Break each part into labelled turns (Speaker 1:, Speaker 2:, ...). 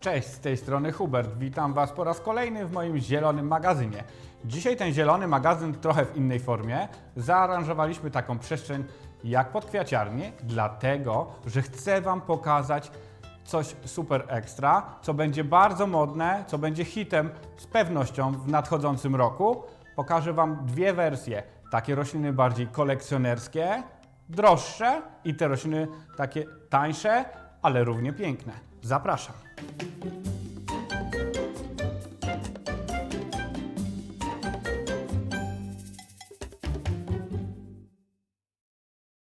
Speaker 1: Cześć, z tej strony Hubert. Witam Was po raz kolejny w moim zielonym magazynie. Dzisiaj ten zielony magazyn trochę w innej formie. Zaaranżowaliśmy taką przestrzeń jak pod kwiaciarnię, dlatego że chcę Wam pokazać coś super ekstra, co będzie bardzo modne, co będzie hitem z pewnością w nadchodzącym roku. Pokażę Wam dwie wersje. Takie rośliny bardziej kolekcjonerskie, droższe i te rośliny takie tańsze, ale równie piękne. Zapraszam.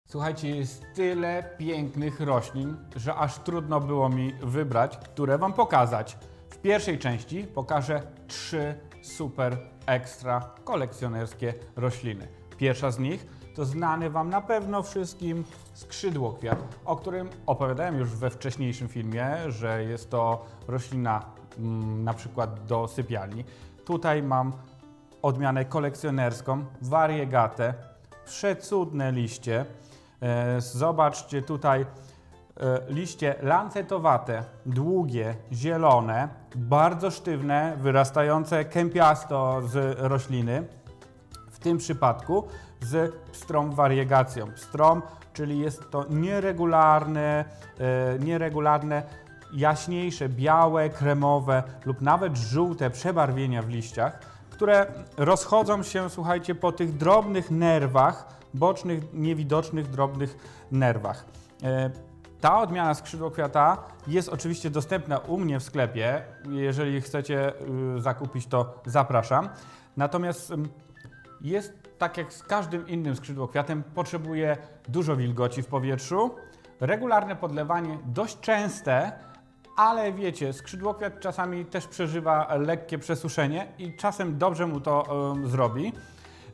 Speaker 1: Słuchajcie, jest tyle pięknych roślin, że aż trudno było mi wybrać, które Wam pokazać. W pierwszej części pokażę trzy super ekstra kolekcjonerskie rośliny. Pierwsza z nich to znany Wam na pewno wszystkim skrzydłokwiat, o którym opowiadałem już we wcześniejszym filmie, że jest to roślina mm, na przykład do sypialni. Tutaj mam odmianę kolekcjonerską, variegatę, przecudne liście. E, Zobaczcie tutaj e, liście lancetowate, długie, zielone, bardzo sztywne, wyrastające kępiasto z rośliny. W tym przypadku z pstrą wariegacją. Pstrom, czyli jest to nieregularne, e, nieregularne, jaśniejsze, białe, kremowe lub nawet żółte przebarwienia w liściach, które rozchodzą się, słuchajcie, po tych drobnych nerwach, bocznych, niewidocznych, drobnych nerwach. E, ta odmiana skrzydłokwiata jest oczywiście dostępna u mnie w sklepie. Jeżeli chcecie y, zakupić, to zapraszam. Natomiast ym, jest tak jak z każdym innym skrzydłokwiatem, potrzebuje dużo wilgoci w powietrzu, regularne podlewanie, dość częste, ale wiecie, skrzydłokwiat czasami też przeżywa lekkie przesuszenie i czasem dobrze mu to ym, zrobi.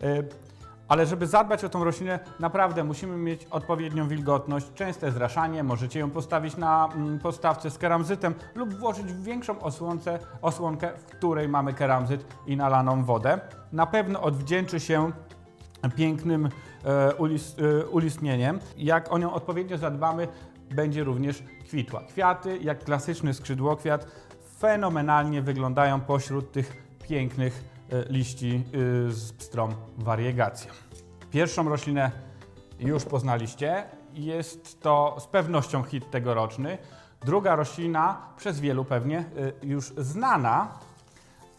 Speaker 1: Y, ale żeby zadbać o tą roślinę, naprawdę musimy mieć odpowiednią wilgotność, częste zraszanie, możecie ją postawić na mm, podstawce z keramzytem lub włożyć większą osłonkę, osłonkę, w której mamy keramzyt i nalaną wodę. Na pewno odwdzięczy się pięknym e, ulis, e, ulistnieniem. Jak o nią odpowiednio zadbamy, będzie również kwitła. Kwiaty, jak klasyczny skrzydłokwiat, fenomenalnie wyglądają pośród tych pięknych liści e, z pstrą wariegacją. Pierwszą roślinę już poznaliście. Jest to z pewnością hit tegoroczny. Druga roślina, przez wielu pewnie e, już znana,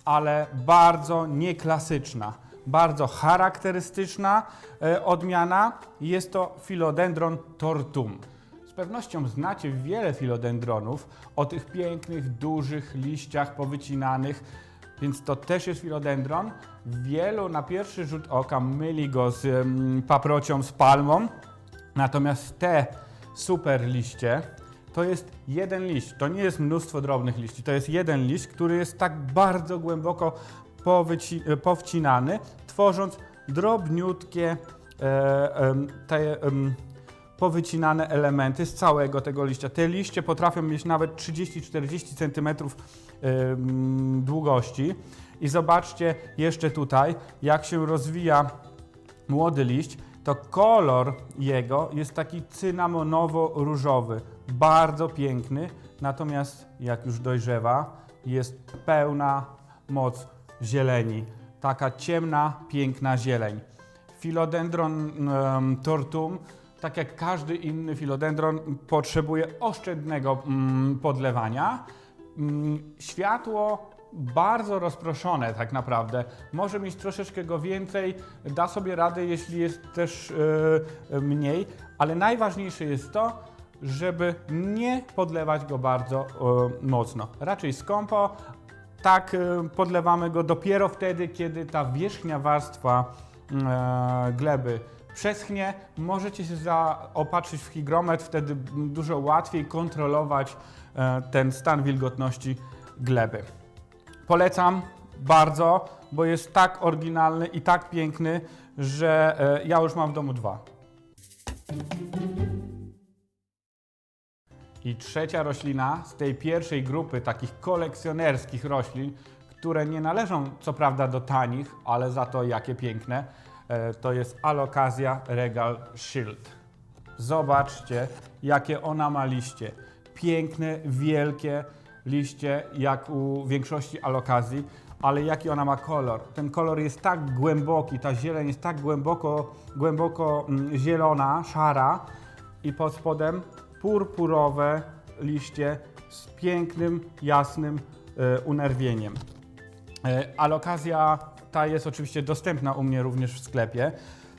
Speaker 1: ale bardzo nieklasyczna, bardzo charakterystyczna e, odmiana. Jest to Philodendron tortum. Z pewnością znacie wiele filodendronów o tych pięknych, dużych liściach powycinanych, więc to też jest filodendron. Wielu na pierwszy rzut oka myli go z paprocią, z palmą, natomiast te super liście to jest jeden liść, to nie jest mnóstwo drobnych liści, to jest jeden liść, który jest tak bardzo głęboko e, powcinany, tworząc drobniutkie e, em, te em, powycinane elementy z całego tego liścia. Te liście potrafią mieć nawet 30-40 cm długości. I zobaczcie jeszcze tutaj, jak się rozwija młody liść, to kolor jego jest taki cynamonowo-różowy, bardzo piękny, natomiast jak już dojrzewa, jest pełna moc zieleni, taka ciemna, piękna zieleń. Philodendron tortum, tak jak każdy inny filodendron, potrzebuje oszczędnego mm, podlewania. Mm, Światło bardzo rozproszone tak naprawdę. Może mieć troszeczkę go więcej, da sobie radę, jeśli jest też e, mniej, ale najważniejsze jest to, żeby nie podlewać go bardzo e, mocno. Raczej skąpo, tak e, podlewamy go dopiero wtedy, kiedy ta wierzchnia warstwa e, gleby przeschnie. Możecie się zaopatrzyć w hygrometr, wtedy dużo łatwiej kontrolować e, ten stan wilgotności gleby. Polecam bardzo, bo jest tak oryginalny i tak piękny, że e, ja już mam w domu dwa. I trzecia roślina z tej pierwszej grupy takich kolekcjonerskich roślin, które nie należą co prawda do tanich, ale za to jakie piękne, to jest Alocasia regal shield. Zobaczcie, jakie ona ma liście. Piękne, wielkie, liście jak u większości alokazji, ale jaki ona ma kolor. Ten kolor jest tak głęboki, ta zieleń jest tak głęboko, głęboko mm, zielona, szara i pod spodem purpurowe liście z pięknym, jasnym e, unerwieniem. E, Alokazja ta jest oczywiście dostępna u mnie również w sklepie.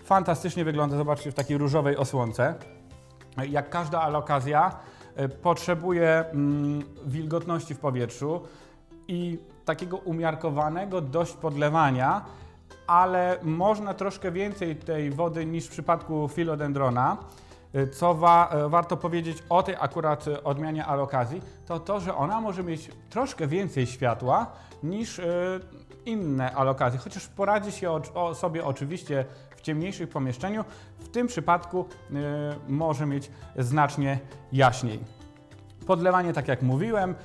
Speaker 1: Fantastycznie wygląda, zobaczcie, w takiej różowej osłonce. E, Jak każda alokazja e, potrzebuje mm, wilgotności w powietrzu i takiego umiarkowanego dość podlewania, ale można troszkę więcej tej wody niż w przypadku philodendrona. Y, Co wa, e, warto powiedzieć o tej akurat e, odmianie alokazji, to to, że ona może mieć troszkę więcej światła niż e, inne alokazje, chociaż poradzi się o, o sobie oczywiście w ciemniejszym pomieszczeniu, w tym przypadku e, może mieć znacznie jaśniej. Podlewanie, tak jak mówiłem,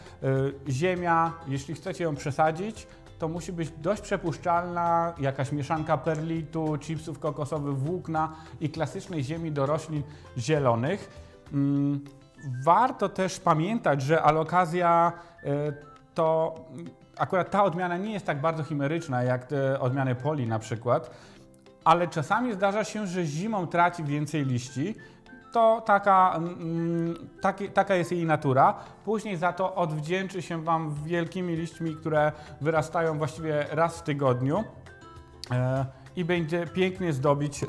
Speaker 1: ziemia, jeśli chcecie ją przesadzić, to musi być dość przepuszczalna, jakaś mieszanka perlitu, chipsów kokosowych, włókna i klasycznej ziemi do roślin zielonych. Mm, Warto też pamiętać, że alokazja y, to akurat ta odmiana nie jest tak bardzo chimeryczna jak te odmiany poli na przykład, ale czasami zdarza się, że zimą traci więcej liści. To taka, mm, taki, taka jest jej natura. Później za to odwdzięczy się Wam wielkimi liśćmi, które wyrastają właściwie raz w tygodniu e, i będzie pięknie zdobić e,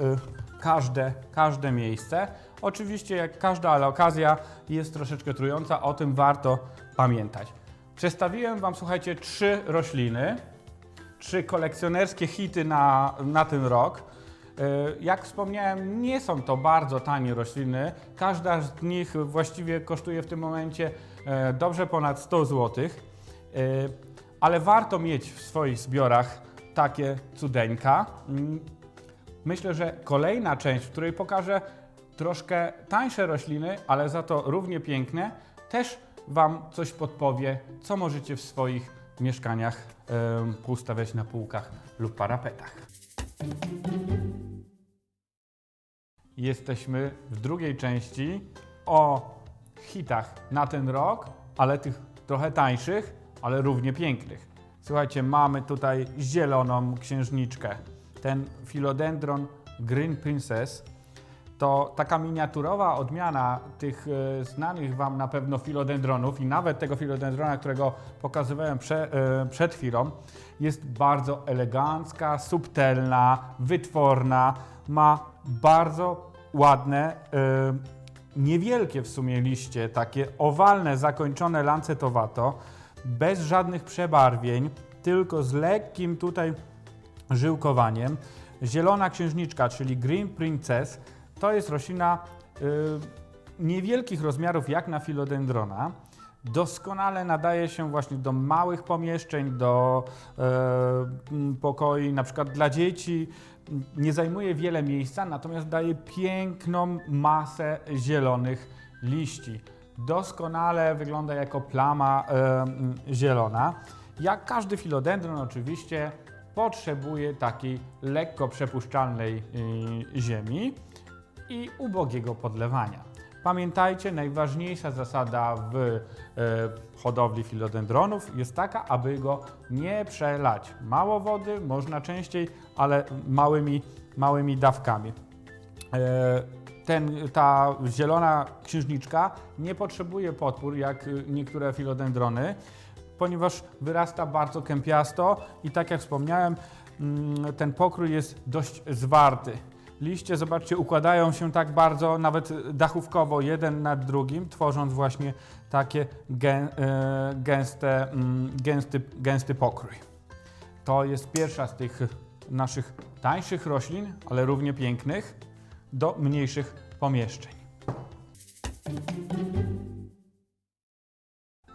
Speaker 1: każde, każde miejsce. Oczywiście, jak każda okazja jest troszeczkę trująca, o tym warto pamiętać. Przedstawiłem Wam, słuchajcie, trzy rośliny, trzy kolekcjonerskie hity na, na ten rok. E, Jak wspomniałem, nie są to bardzo tanie rośliny. Każda z nich właściwie kosztuje w tym momencie e, dobrze ponad 100 zł. Ale warto mieć w swoich zbiorach takie cudeńka. Mm, Myślę, że kolejna część, w której pokażę troszkę tańsze rośliny, ale za to równie piękne, też Wam coś podpowie, co możecie w swoich mieszkaniach poustawiać na półkach lub parapetach. Jesteśmy w drugiej części o hitach na ten rok, ale tych trochę tańszych, ale równie pięknych. Słuchajcie, mamy tutaj zieloną księżniczkę. Ten philodendron Green Princess to taka miniaturowa odmiana tych e, znanych Wam na pewno filodendronów i nawet tego filodendrona, którego pokazywałem prze, e, przed chwilą, jest bardzo elegancka, subtelna, wytworna, ma bardzo ładne, e, niewielkie w sumie liście, takie owalne, zakończone lancetowato, bez żadnych przebarwień, tylko z lekkim tutaj żyłkowaniem. Zielona księżniczka, czyli Green Princess, to jest roślina y, niewielkich rozmiarów jak na filodendrona. Doskonale nadaje się właśnie do małych pomieszczeń, do e, pokoi na przykład dla dzieci. Nie zajmuje wiele miejsca, natomiast daje piękną masę zielonych liści. Doskonale wygląda jako plama zielona. Jak każdy filodendron oczywiście potrzebuje takiej lekko przepuszczalnej y, ziemi i ubogiego podlewania. Pamiętajcie, najważniejsza zasada w e, hodowli filodendronów jest taka, aby go nie przelać. Mało wody, można częściej, ale małymi, małymi dawkami. E, ten, ta zielona księżniczka nie potrzebuje podpór jak y, niektóre filodendrony, ponieważ wyrasta bardzo kępiasto i tak jak wspomniałem, mm, ten pokrój jest dość zwarty. Liście, zobaczcie, układają się tak bardzo, nawet dachówkowo, jeden nad drugim, tworząc właśnie takie e, gęste, mm, gęsty, gęsty pokrój. To jest pierwsza z tych naszych tańszych roślin, ale równie pięknych, do mniejszych pomieszczeń.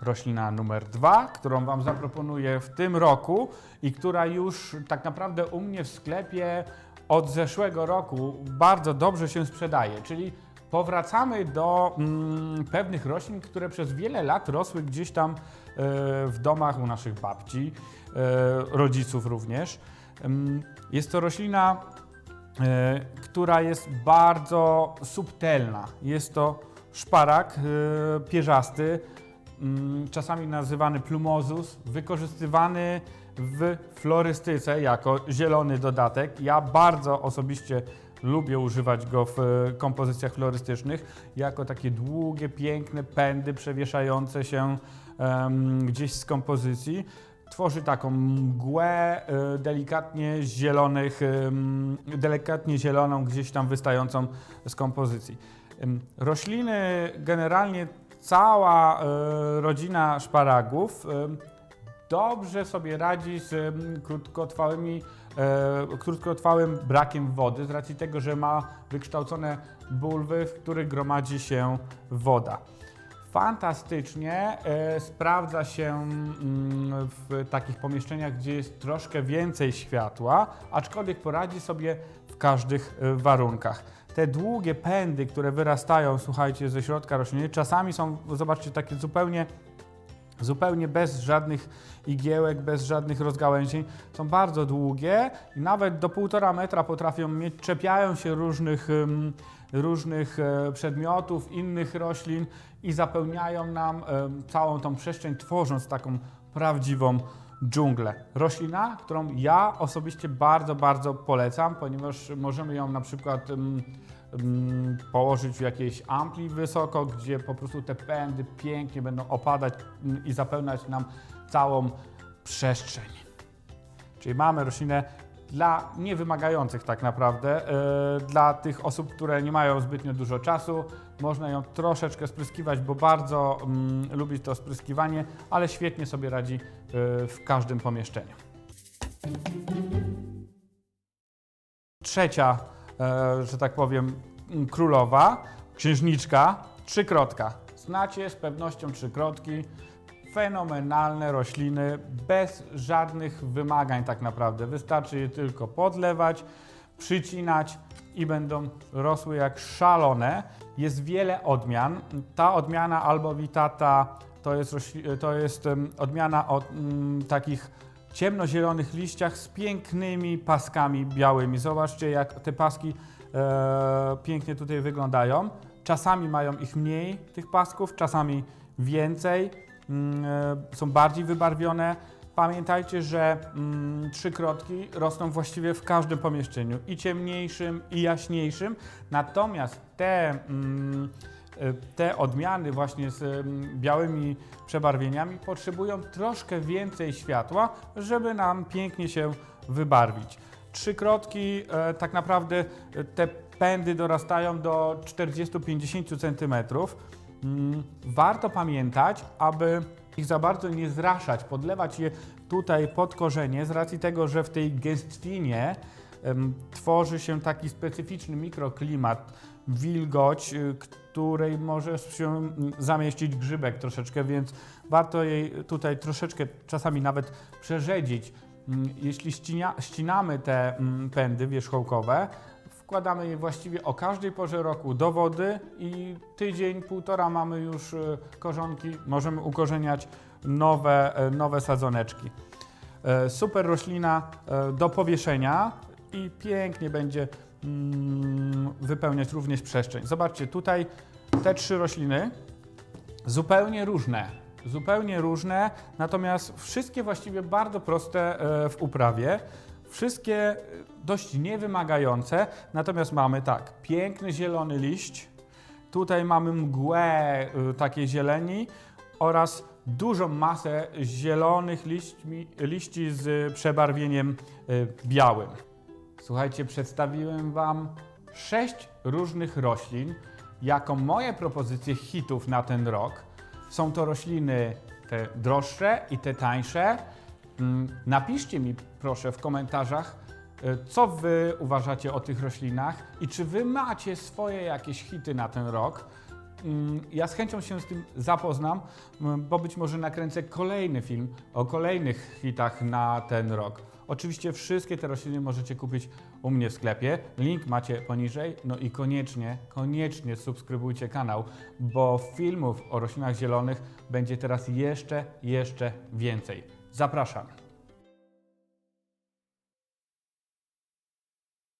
Speaker 1: Roślina numer dwa, którą Wam zaproponuję w tym roku i która już tak naprawdę u mnie w sklepie od zeszłego roku bardzo dobrze się sprzedaje, czyli powracamy do mm, pewnych roślin, które przez wiele lat rosły gdzieś tam e, w domach u naszych babci, e, rodziców również. Ym, Jest to roślina, e, która jest bardzo subtelna. Jest to szparak pierzasty, mm, czasami nazywany plumozus, wykorzystywany w florystyce jako zielony dodatek. Ja bardzo osobiście lubię używać go w e, kompozycjach florystycznych jako takie długie, piękne pędy przewieszające się em, gdzieś z kompozycji. Tworzy taką mgłę e, delikatnie zielonych, delikatnie zieloną, gdzieś tam wystającą z kompozycji. Rośliny, generalnie cała e, rodzina szparagów dobrze sobie radzi z em, krótkotrwałymi, e, krótkotrwałym brakiem wody, z racji tego, że ma wykształcone bulwy, w których gromadzi się woda. Fantastycznie e, sprawdza się mm, w takich pomieszczeniach, gdzie jest troszkę więcej światła, aczkolwiek poradzi sobie w każdych e, warunkach. Te długie pędy, które wyrastają, słuchajcie, ze środka rośliny, czasami są, zobaczcie, takie zupełnie zupełnie bez żadnych igiełek, bez żadnych rozgałęzień. Są bardzo długie i nawet do półtora metra potrafią mieć, czepiają się różnych, różnych e, przedmiotów, innych roślin i zapełniają nam całą tą przestrzeń, tworząc taką prawdziwą dżunglę. Roślina, którą ja osobiście bardzo, bardzo polecam, ponieważ możemy ją na przykład położyć w jakiejś ampli wysoko, gdzie po prostu te pędy pięknie będą opadać ym, i zapełniać nam całą przestrzeń. Czyli mamy roślinę dla niewymagających tak naprawdę, e, dla tych osób, które nie mają zbytnio dużo czasu. Można ją troszeczkę spryskiwać, bo bardzo mm, lubi to spryskiwanie, ale świetnie sobie radzi e, w każdym pomieszczeniu. Trzecia, że tak powiem, królowa, księżniczka, trzykrotka. Znacie z pewnością trzykrotki. Fenomenalne rośliny, bez żadnych wymagań tak naprawdę. Wystarczy je tylko podlewać, przycinać i będą rosły jak szalone. Jest wiele odmian. Ta odmiana albovitata to jest, to jest odmiana o mm, takich ciemnozielonych liściach z pięknymi paskami białymi. Zobaczcie, jak te paski e, pięknie tutaj wyglądają. Czasami mają ich mniej, tych pasków, czasami więcej. Mm, e, są bardziej wybarwione. Pamiętajcie, że mm, trzykrotki rosną właściwie w każdym pomieszczeniu, i ciemniejszym, i jaśniejszym. Natomiast te, mm, te odmiany właśnie z białymi przebarwieniami potrzebują troszkę więcej światła, żeby nam pięknie się wybarwić. Trzykrotki e, tak naprawdę e, te pędy dorastają do 40-50 cm. Mm, Warto pamiętać, aby ich za bardzo nie zraszać, podlewać je tutaj pod korzenie, z racji tego, że w tej gęstwinie tworzy się taki specyficzny mikroklimat, wilgoć, y, której może się mm, zamieścić grzybek troszeczkę, więc warto jej tutaj troszeczkę czasami nawet przerzedzić. Mm, Jeśli ścinia, ścinamy te mm, pędy wierzchołkowe, wkładamy je właściwie o każdej porze roku do wody i tydzień, półtora mamy już y, korzonki, możemy ukorzeniać nowe, e, nowe sadzoneczki. E, Super roślina e, do powieszenia i pięknie będzie mm, wypełniać również przestrzeń. Zobaczcie, tutaj te trzy rośliny zupełnie różne. Zupełnie różne, natomiast wszystkie właściwie bardzo proste e, w uprawie. Wszystkie e, dość niewymagające, natomiast mamy tak, piękny zielony liść, tutaj mamy mgłę y, takiej zieleni oraz dużą masę zielonych liści z przebarwieniem y, białym. Słuchajcie, przedstawiłem Wam sześć różnych roślin jako moje propozycje hitów na ten rok. Są to rośliny te droższe i te tańsze. Mm, Napiszcie mi proszę w komentarzach, y, co Wy uważacie o tych roślinach i czy Wy macie swoje jakieś hity na ten rok. Mm, Ja z chęcią się z tym zapoznam, mm, bo być może nakręcę kolejny film o kolejnych hitach na ten rok. Oczywiście wszystkie te rośliny możecie kupić u mnie w sklepie. Link macie poniżej. No i koniecznie, koniecznie subskrybujcie kanał, bo filmów o roślinach zielonych będzie teraz jeszcze, jeszcze więcej. Zapraszam.